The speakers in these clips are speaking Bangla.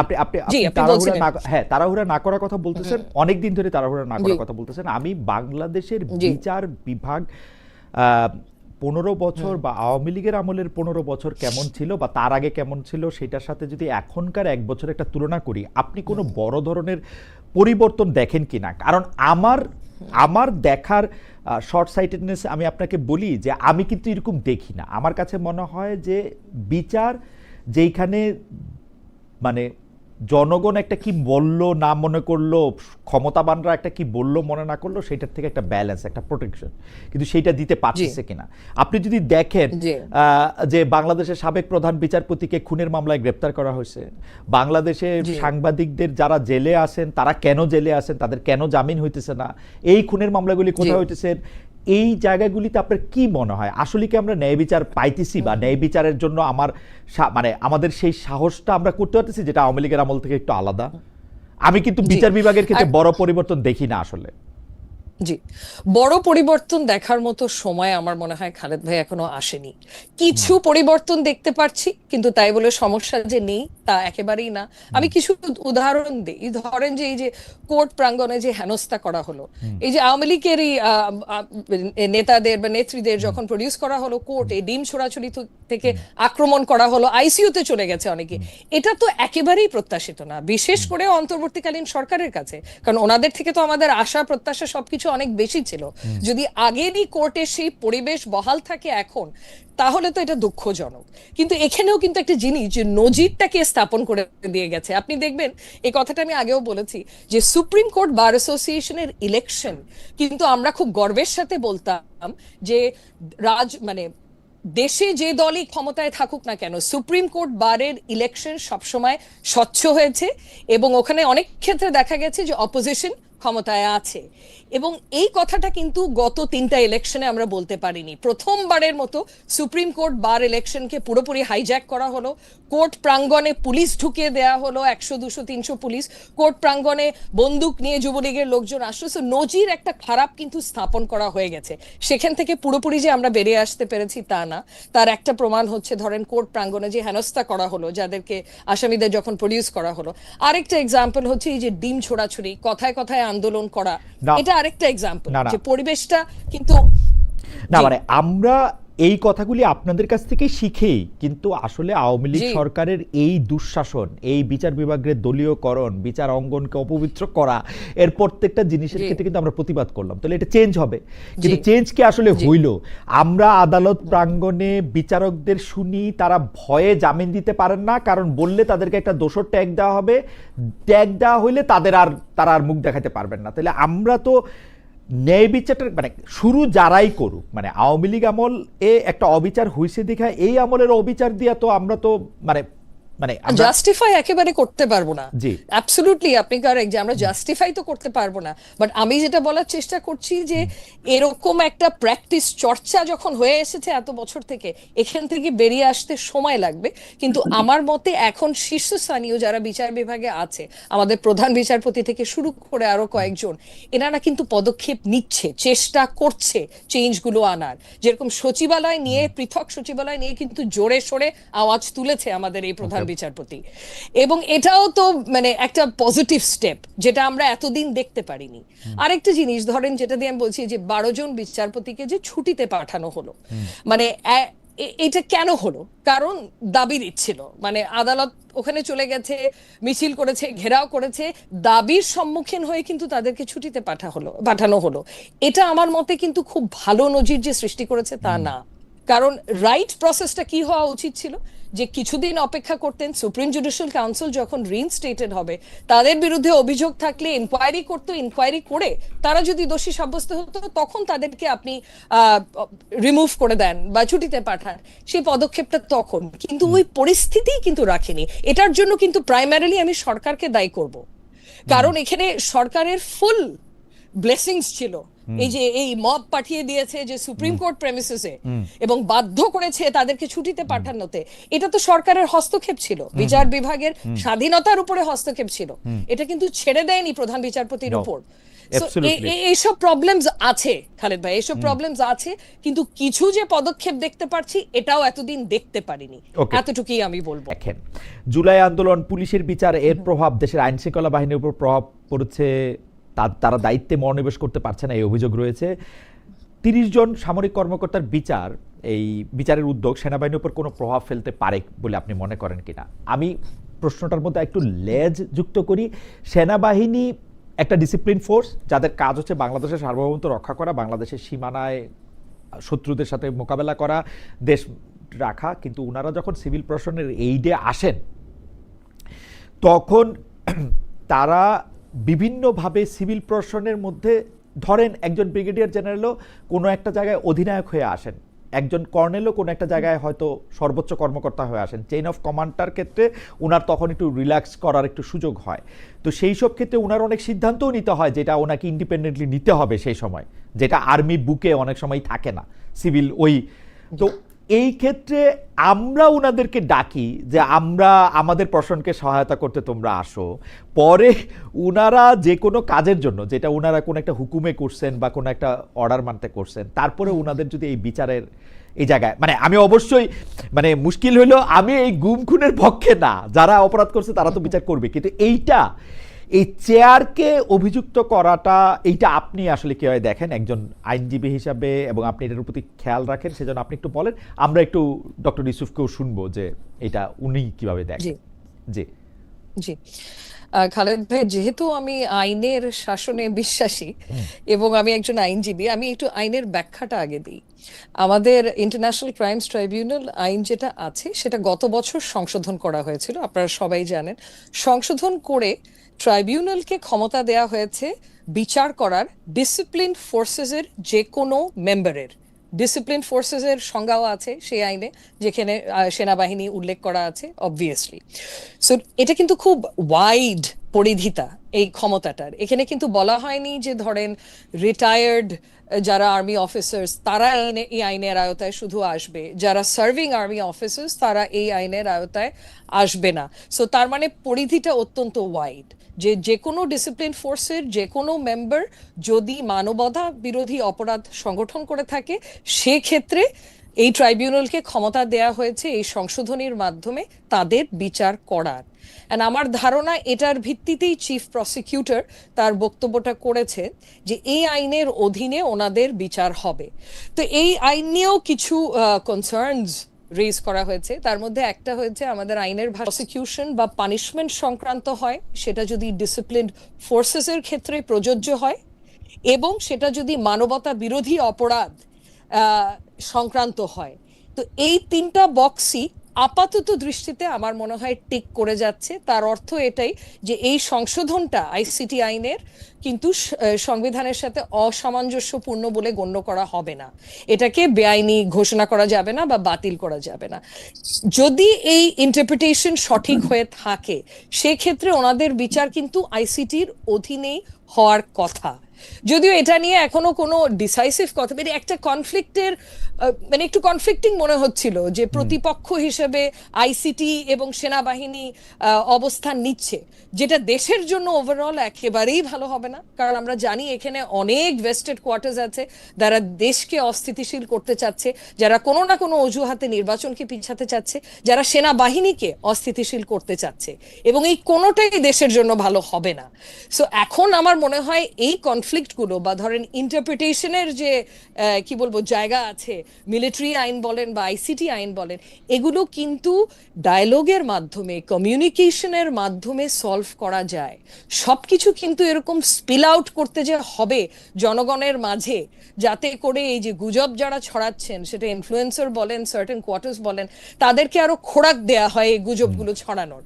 আপনি আপনি না হ্যাঁ তাড়াহুড়া না করার কথা বলতেছেন অনেক দিন ধরে তাড়াহুড়া না করার কথা বলতেছেন। আমি বাংলাদেশের বিচার বিভাগ পনেরো বছর বা আওয়ামী লীগের আমলের পনেরো বছর কেমন ছিল বা তার আগে কেমন ছিল সেটার সাথে যদি এখনকার এক বছর একটা তুলনা করি আপনি কোনো বড় ধরনের পরিবর্তন দেখেন কিনা? কারণ আমার আমার দেখার শর্ট সাইটেডনেস আমি আপনাকে বলি যে আমি কিন্তু এরকম দেখি না। আমার কাছে মনে হয় যে বিচার যেইখানে মানে জনগণ একটা কি বলল না মনে করল ক্ষমতাবানরা একটা কি বলল মনে না করল সেটার থেকে একটা ব্যালেন্স একটা প্রোটেকশন কিন্তু সেইটা দিতে পারতেছে কিনা? আপনি যদি দেখেন আহ, যে বাংলাদেশের সাবেক প্রধান বিচারপতিকে খুনের মামলায় গ্রেপ্তার করা হয়েছে বাংলাদেশে সাংবাদিকদের যারা জেলে আছেন তারা কেন জেলে আছেন তাদের কেন জামিন হইতেছে না? এই খুনের মামলাগুলি কোথায় জি। হইতেছে? এই জায়গাগুলিতে আপনার কি মনে হয়? আসলে কি আমরা ন্যায় বিচার পাইতেছি বা ন্যায় বিচারের জন্য আমার মানে আমাদের সেই সাহসটা আমরা করতে পারতেছি যেটা আওয়ামী লীগের আমল থেকে একটু আলাদা? আমি কিন্তু বিচার বিভাগের ক্ষেত্রে বড় পরিবর্তন দেখি না আসলে। জি। বড় পরিবর্তন দেখার মতো সময় আমার মনে হয় খালেদ ভাই এখনও আসেনি। কিছু পরিবর্তন দেখতে পারছি কিন্তু তাই বলে সমস্যা যে নেই। তা একেবারেই না। আমি কিছু উদাহরণ দিই। ধরেন যে এই যে কোর্ট প্রাঙ্গণে যে হেনস্থা করা হলো এই যে আওয়ামী লীগেরই নেতাদের বা নেত্রীদের যখন প্রডিউস করা হলো কোর্টে ডিম ছোড়াছুড়ি থেকে আক্রমণ করা হলো আইসিইউতে চলে গেছে অনেকে। এটা তো একেবারেই প্রত্যাশিত না। বিশেষ করে অন্তর্বর্তীকালীন সরকারের কাছে। কারণ ওনাদের থেকে তো আমাদের আশা প্রত্যাশা সবকিছু অনেক বেশি ছিল। যদি আগেরই কোর্টে সেই পরিবেশ বহাল থাকে এখন তাহলে তো এটা দুঃখজনক। কিন্তু এখানেও কিন্তু একটা জিনিস যে নজিরটাকে স্থাপন করে দিয়ে গেছে। আপনি দেখবেন, এই কথাটা আমি আগেও বলেছি যে সুপ্রিম কোর্ট বার অ্যাসোসিয়েশনের ইলেকশন কিন্তু আমরা খুব গর্বের সাথে বলতাম যে রাজ মানে দেশে যে দলই ক্ষমতায় থাকুক না কেন, সুপ্রিম কোর্ট বারের ইলেকশন সবসময় স্বচ্ছ হয়েছে এবং ওখানে অনেক ক্ষেত্রে দেখা গেছে যে অপোজিশন ক্ষমতায় আছে। এবং এই কথাটা কিন্তু গত তিনটা ইলেকশনে আমরা বলতে পারিনি। প্রথমবারের মতো সুপ্রিম কোর্ট বার ইলেকশনকে পুরোপুরি হাইজ্যাক করা হলো। কোর্ট প্রাঙ্গণে পুলিশ ঢুকিয়ে দেয়া হলো একশো দুশো তিনশো পুলিশ। কোর্ট প্রাঙ্গণে বন্দুক নিয়ে যুবলীগের লোকজন আসলো। So, নজির একটা খারাপ কিন্তু স্থাপন করা হয়ে গেছে। সেখান থেকে পুরোপুরি যে আমরা বেরিয়ে আসতে পেরেছি তা না। তার একটা প্রমাণ হচ্ছে ধরেন কোর্ট প্রাঙ্গণে যে হেনস্থা করা হলো যাদেরকে আসামিদের যখন প্রডিউস করা হলো। আরেকটা এক্সাম্পল হচ্ছে এই যে ডিম ছোড়াছুড়ি কথায় কথায় আন্দোলন করা। এটা আরেকটা এক্সাম্পল। যে পরিবেশটা কিন্তু না মানে আমরা এই কথাগুলি আপনাদের কাছ থেকে শিখেই কিন্তু আসলে আওয়ামী লীগ সরকারের এই দুঃশাসন এই বিচার বিভাগের দলীয়করণ বিচার অঙ্গনকে অপবিত্র করা এর প্রত্যেকটা জিনিসের ক্ষেত্রে কিন্তু আমরা প্রতিবাদ করলাম। তাহলে এটা চেঞ্জ হবে। কিন্তু চেঞ্জ কি আসলে হইল? আমরা আদালত প্রাঙ্গণে বিচারকদের শুনি তারা ভয়ে জামিন দিতে পারেন না কারণ বললে তাদেরকে একটা দোষর ট্যাগ দেওয়া হবে। ট্যাগ দেওয়া হইলে তাদের আর তারা আর মুখ দেখাতে পারবেন না। তাহলে আমরা তো ন্যায় বিচারটা মানে শুরু যারাই করুক মানে আওয়ামী লীগ আমল এ একটা অবিচার হয়েছে দেখা এই আমলের অবিচার দিয়া তো আমরা তো মানে মানে জাস্টিফাই একেবারে করতে পারব না। জি। অ্যাবসলিউটলি আপনি কারেক্ট যে আমরা জাস্টিফাই তো করতে পারব না। বাট আমি যেটা বলার চেষ্টা করছি যে এরকম একটা প্র্যাকটিস চর্চা যখন হয়ে এসেছে এত বছর থেকে এখান থেকে বেরিয়ে আসতে সময় লাগবে। কিন্তু আমার মতে এখন শীর্ষস্থানীয় যারা বিচার বিভাগে আছে আমাদের প্রধান বিচারপতি থেকে শুরু করে আরও কয়েকজন এনারা কিন্তু পদক্ষেপ নিচ্ছে চেষ্টা করছে চেঞ্জগুলো আনার। যেরকম সচিবালয় নিয়ে পৃথক সচিবালয় নিয়ে কিন্তু জোরে সোরে আওয়াজ তুলেছে আমাদের এই প্রধান বিচারপতি। এবং এটাও তো মানে একটা পজিটিভ স্টেপ যেটা আমরা এতদিন দেখতে পারিনি। আরেকটা জিনিস ধরেন যেটা দিয়ে আমি বলছি যে বারো জন বিচারপতিকে যে ছুটিতে পাঠানো হলো মানে এটা কেন হলো? কারণ দাবি দিচ্ছিল মানে আদালত ওখানে চলে গেছে মিছিল করেছে ঘেরাও করেছে দাবির সম্মুখীন হয়ে কিন্তু তাদেরকে ছুটিতে পাঠা হলো পাঠানো হলো। এটা আমার মতে কিন্তু খুব ভালো নজির যে সৃষ্টি করেছে তা না। কারণ রাইট প্রসেসটা কি হওয়া উচিত ছিল? যে কিছুদিন অপেক্ষা করতেন সুপ্রিম জুডিশিয়াল কাউন্সিল যখন রিইনস্টেটেড হবে তাদের বিরুদ্ধে অভিযোগ থাকলে ইনকোয়ারি করতো ইনকোয়ারি করে তারা যদি দোষী সাব্যস্ত হতো তখন তাদেরকে আপনি রিমুভ করে দেন বা ছুটিতে পাঠান। সেই পদক্ষেপটা তখন। কিন্তু ওই পরিস্থিতি কিন্তু রাখেনি। এটার জন্য কিন্তু প্রাইমারিলি আমি সরকারকে দায়ী করব। কারণ এখানে সরকারের ফুল ব্লেসিংস ছিল। এই যে এই মব পাঠিয়ে দিয়েছে যে সুপ্রিম কোর্ট প্রেমিসেসে এবং বাধ্য করেছে তাদেরকে ছুটিতে পাঠানোতে। এটা তো সরকারের হস্তক্ষেপ ছিল। বিচার বিভাগের স্বাধীনতার উপরে হস্তক্ষেপ ছিল। এটা কিন্তু ছেড়ে দেয়নি প্রধান বিচারপতির উপর। এইসব প্রবলেমস আছে খালেদ ভাই এইসব প্রবলেমস আছে কিন্তু কিছু যে পদক্ষেপ দেখতে পারছি এটাও এতদিন দেখতে পারিনি. এতটুকুই আমি বলব। দেখেন জুলাই আন্দোলন পুলিশের বিচার এর প্রভাব দেশের আইন শৃঙ্খলা বাহিনীর উপর প্রভাব পড়েছে তারা দায়িত্বে মনোনিবেশ করতে পারছে না, এই অভিযোগ রয়েছে। তিরিশ জন সামরিক কর্মকর্তার বিচার, এই বিচারের উদ্যোগ সেনাবাহিনীর উপর কোনো প্রভাব ফেলতে পারে বলে আপনি মনে করেন কিনা? আমি প্রশ্নটার মধ্যে একটু লেজ যুক্ত করি। সেনাবাহিনী একটা ডিসিপ্লিন ফোর্স যাদের কাজ হচ্ছে বাংলাদেশের সার্বভৌমত্ব রক্ষা করা, বাংলাদেশের সীমানায় শত্রুদের সাথে মোকাবেলা করা, দেশ রাখা, কিন্তু ওনারা যখন সিভিল প্রশাসনের এইডে আসেন, তখন তারা বিভিন্নভাবে সিভিল প্রশাসনের মধ্যে ধরেন একজন ব্রিগেডিয়ার জেনারেলও কোনো একটা জায়গায় অধিনায়ক হয়ে আসেন। একজন কর্নেলও কোনো একটা জায়গায় হয়তো সর্বোচ্চ কর্মকর্তা হয়ে আসেন। চেইন অফ কমান্ডার ক্ষেত্রে ওনার তখন একটু রিল্যাক্স করার একটু সুযোগ হয়। তো সেই সব ক্ষেত্রে ওনার অনেক সিদ্ধান্তও নিতে হয় যেটা ওনাকে ইন্ডিপেন্ডেন্টলি নিতে হবে সেই সময়। যেটা আর্মি বুকে অনেক সময় থাকে না। সিভিল ওই তো এই ক্ষেত্রে আমরা ওনাদেরকে ডাকি যে আমরা আমাদের প্রশ্নকে সহায়তা করতে তোমরা আসো। পরে ওনারা যে কোনো কাজের জন্য, যেটা ওনারা কোনো একটা হুকুমে করছেন বা কোনো একটা অর্ডার মানতে করছেন, তারপরে ওনাদের যদি এই বিচারের এই জায়গায় মানে আমি অবশ্যই মানে মুশকিল হইল আমি এই গুম খুনের পক্ষে না। যারা অপরাধ করছে তারা তো বিচার করবে। কিন্তু এইটা এই চেয়ারকে অভিযুক্ত করাটা এইটা আপনি আসলে কীভাবে দেখেন? একজন আইনজীবী হিসাবে এবং আপনি এটার প্রতি খেয়াল রাখেন সেজন্য আপনি একটু বলেন। আমরা একটু ডক্টর ইউসুফকেও শুনব যে এটা উনি কীভাবে দেখেন। জি। জি। খালেদ ভাই যেহেতু আমি আইনের শাসনে বিশ্বাসী এবং আমি একজন আইনজীবী আমি একটু আইনের ব্যাখ্যাটা আগে দিই। আমাদের ইন্টারন্যাশনাল ক্রাইমস ট্রাইব্যুনাল আইন যেটা আছে সেটা গত বছর সংশোধন করা হয়েছিল আপনারা সবাই জানেন। সংশোধন করে ট্রাইব্যুনালকে ক্ষমতা দেয়া হয়েছে বিচার করার ডিসিপ্লিন ফোর্সেসের যে কোনো মেম্বারের ডিসিপ্লিন ফোর্সেসের সংজ্ঞাও আছে সেই আইনে, যেখানে সেনাবাহিনী উল্লেখ করা আছে অবভিয়াসলি সো এটা কিন্তু খুব ওয়াইড পরিধিতা, এই ক্ষমতাটার। এখানে কিন্তু বলা হয়নি যে ধরেন রিটায়ার্ড যারা আর্মি অফিসার্স তারা এই আইনের আয়তায় শুধু আসবে। যারা সার্ভিং আর্মি অফিসার্স তারা এই আইনের আয়তায় আসবে না। সো তার মানে পরিধিটা অত্যন্ত ওয়াইড যে যে কোনো ডিসিপ্লিন ফোর্সের যে কোনো মেম্বার যদি মানবতা বিরোধী অপরাধ সংগঠন করে থাকে, সেক্ষেত্রে এই ট্রাইব্যুনালকে ক্ষমতা দেয়া হয়েছে এই সংশোধনীর মাধ্যমে তাদের বিচার করার। And আমার ধারণা এটার ভিত্তিতেই চিফ প্রসিকিউটর তার বক্তব্যটা করেছে যে এই আইনের অধীনে ওনাদের বিচার হবে। তো এই আইন নিয়েও কিছু কনসার্নস রেজ করা হয়েছে। তার মধ্যে একটা হয়েছে আমাদের আইনের প্রসিকিউশন বা পানিশমেন্ট সংক্রান্ত হয়, সেটা যদি ডিসিপ্লিন ফোর্সেসের ক্ষেত্রে প্রযোজ্য হয়, এবং সেটা যদি মানবতা বিরোধী অপরাধ সংক্রান্ত হয়। তো এই তিনটা বক্সই আপাতত দৃষ্টিতে আমার মনে হয় টিক করে যাচ্ছে। তার অর্থ এটাই যে এই সংশোধনটা আইসিটি আইনের কিন্তু সংবিধানের সাথে অসামঞ্জস্যপূর্ণ বলে গণ্য করা হবে না। এটাকে বেআইনি ঘোষণা করা যাবে না বা বাতিল করা যাবে না। যদি এই ইন্টারপ্রিটেশন সঠিক হয়ে থাকে, সেক্ষেত্রে ওনাদের বিচার কিন্তু আইসিটির অধীনেই হওয়ার কথা। যদিও এটা নিয়ে এখনও কোনো ডিসাইসিভ কথা মানে একটা কনফ্লিক্টের মানে একটু কনফ্লিক্টিং মনে হচ্ছিল যে প্রতিপক্ষ হিসেবে আইসিটি এবং সেনাবাহিনী অবস্থান নিচ্ছে। যেটা দেশের জন্য ওভারঅল একেবারেই ভালো হবে না কারণ আমরা জানি এখানে অনেক ভেস্টেড কোয়ার্টার্স আছে যারা দেশকে অস্থিতিশীল করতে চাচ্ছে যারা কোনো না কোনো অজুহাতে নির্বাচনকে পিছাতে চাচ্ছে যারা সেনাবাহিনীকে অস্থিতিশীল করতে চাচ্ছে। এবং এই কোনোটাই দেশের জন্য ভালো হবে না। সো এখন আমার মনে হয় এই কনফ্লিক্টগুলো বা ধরেন ইন্টারপ্রিটেশনের যে কি বলব জায়গা আছে মিলিটারি আইন বলেন বা আইসিটি আইন বলেন এগুলো কিন্তু ডায়লগের মাধ্যমে কমিউনিকেশনের মাধ্যমে সলভ করা যায়। সবকিছু কিন্তু এরকম স্পিল আউট করতে যে হবে জনগণের মাঝে যাতে করে এই যে গুজব যারা ছড়াচ্ছেন সেটা ইনফ্লুয়েন্সার বলেন সার্টেন কোয়ার্টার্স বলেন তাদেরকে আরও খোরাক দেয়া হয় এই গুজবগুলো ছড়ানোর।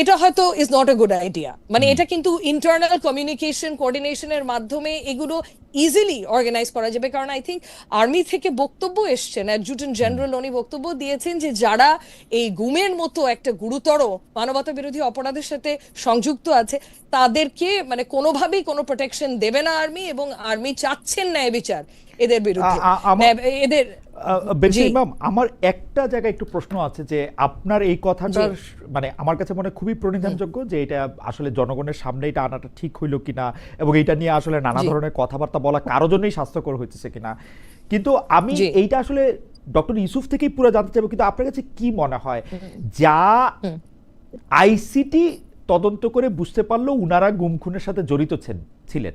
এটা হয়তো is not a good idea মানে এটা কিন্তু ইন্টারনাল কমিউনিকেশন কোঅর্ডিনেশনের মাধ্যমে এগুলো ইজিলি অর্গানাইজ করা যাবে। কারণ আই থিঙ্ক আর্মি থেকে বক্তব্য এসছেন অ্যাডজুটেন্ট জেনারেল উনি বক্তব্য দিয়েছেন যে যারা এই গুমের মতো একটা গুরুতর মানবতা বিরোধী অপরাধের সাথে সংযুক্ত আছে তাদেরকে মানে কোনোভাবেই কোনো প্রোটেকশন দেবে না আর্মি এবং আর্মি চাচ্ছেন ন্যায় বিচার এদের বিরুদ্ধে। এদের জি। আমার একটা জায়গায় একটু প্রশ্ন আছে যে আপনার এই কথাটার মানে আমার কাছে মনে খুবই প্রণিধানযোগ্য যে এটা আসলে জনগণের সামনে এটা আনাটা ঠিক হইল কিনা এবং এটা নিয়ে আসলে নানা ধরনের কথাবার্তা বলা কারও জন্যই স্বাস্থ্যকর হইতেছে কিনা। কিন্তু আমি এইটা আসলে ডক্টর ইউসুফ থেকেই পুরো জানতে চাইব কিন্তু আপনার কাছে কি মনে হয়? যা আইসিটি তদন্ত করে বুঝতে পারল উনারা গুম খুনের সাথে জড়িত ছিলেন।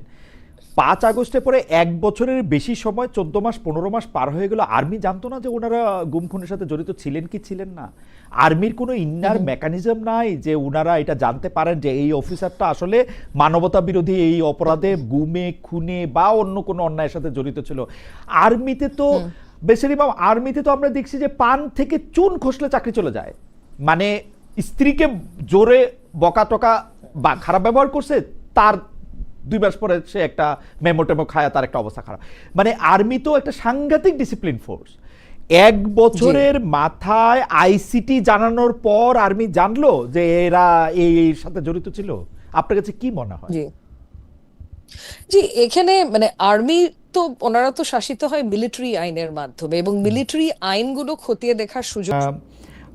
পাঁচ আগস্টের পরে এক বছরের বেশি সময় চোদ্দ মাস পনেরো মাস পার হয়ে গেল। আর্মি জানতো না যে ওনারা গুম খুনের সাথে জড়িত ছিলেন কি ছিলেন না? আর্মির কোনো ইন্নার মেকানিজম নাই যে ওনারা এটা জানতে পারেন যে এই অফিসারটা আসলে মানবতা বিরোধী এই অপরাধে গুমে খুনে বা অন্য কোনো অন্যায়ের সাথে জড়িত ছিল। আর্মিতে তো বেশির ইমাম আর্মিতে তো আমরা দেখছি যে পান থেকে চুন খসলে চাকরি চলে যায়। মানে স্ত্রীকে জোরে বকা টকা বা খারাপ ব্যবহার করছে তার দুই মাস পরে সে একটা মেমো টেমো খায় তার একটা অবস্থা খারাপ। মানে আর্মি তো একটা সাংঘাতিক ডিসিপ্লিন ফোর্স এক বছরের মাথায় আইসিটি জানানোর পর আর্মি জানলো যে এরা এই সাথে জড়িত ছিল। আপনার কাছে কি মনে হয়? জি। এখানে মানে আর্মি তো ওনারা তো শাসিত হয় মিলিটারি আইনের মাধ্যমে এবং মিলিটারি আইনগুলো খতিয়ে দেখার সুযোগ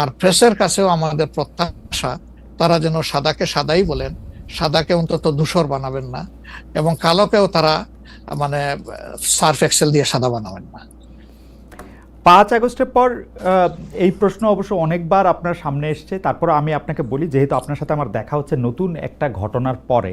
আর প্রেসের কাছেও আমাদের প্রত্যাশা, তারা যেন সাদাকে সাদাই বলেন। সাদাকে অন্তত ধূসর বানাবেন না এবং কালোকেও তারা মানে সার্ফ এক্সেল দিয়ে সাদা বানাবেন না। পাঁচ আগস্টের পর এই প্রশ্ন অবশ্য অনেকবার আপনার সামনে এসছে। তারপর আমি আপনাকে বলি, যেহেতু আপনার সাথে আমার দেখা হচ্ছে নতুন একটা ঘটনার পরে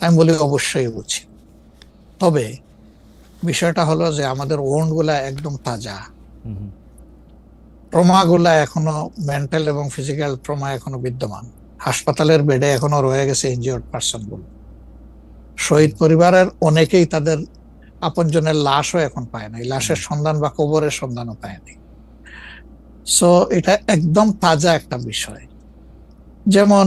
আমি বলি অবশ্যই উচিত তবে বিষয়টা হলো যে আমাদের ওন্ডগুলা একদম তাজা। হুম হুম, ট্রমা গুলা এখনও মেন্টাল এবং ফিজিক্যাল ট্রমা এখনও বিদ্যমান। হাসপাতালের বেডে এখনও রয়ে গেছে ইনজিওর্ড পার্সনগুলো। শহীদ পরিবারের অনেকেই তাদের আপনজনের লাশও এখন পায় নাই। লাশের সন্ধান বা কবরের সন্ধানও পায়নি সো এটা একদম তাজা একটা বিষয়। যেমন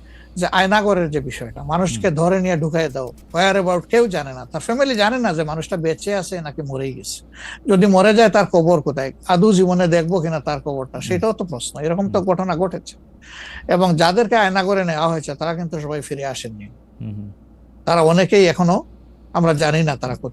যে আয়নাগরের যে বিষয়টা মানুষকে ধরে নিয়ে ঢুকাই দাও। ওয়ার অ্যাবাউট কেউ জানে না। তার ফ্যামিলি জানে না যে মানুষটা বেঁচে আছে নাকি মরেই গেছে। যদি মরে যায় তার কবর কোথায়? আদৌ জীবনে দেখব কিনা তার কবরটা? সেটাও তো প্রশ্ন। এরকম তো ঘটনা ঘটেছে। এবং যাদেরকে আয়নাগরে নেওয়া হয়েছে তারা কিন্তু সবাই ফিরে আসেননি। তারা অনেকেই এখনও আমরা জানি না তারা কোথায়।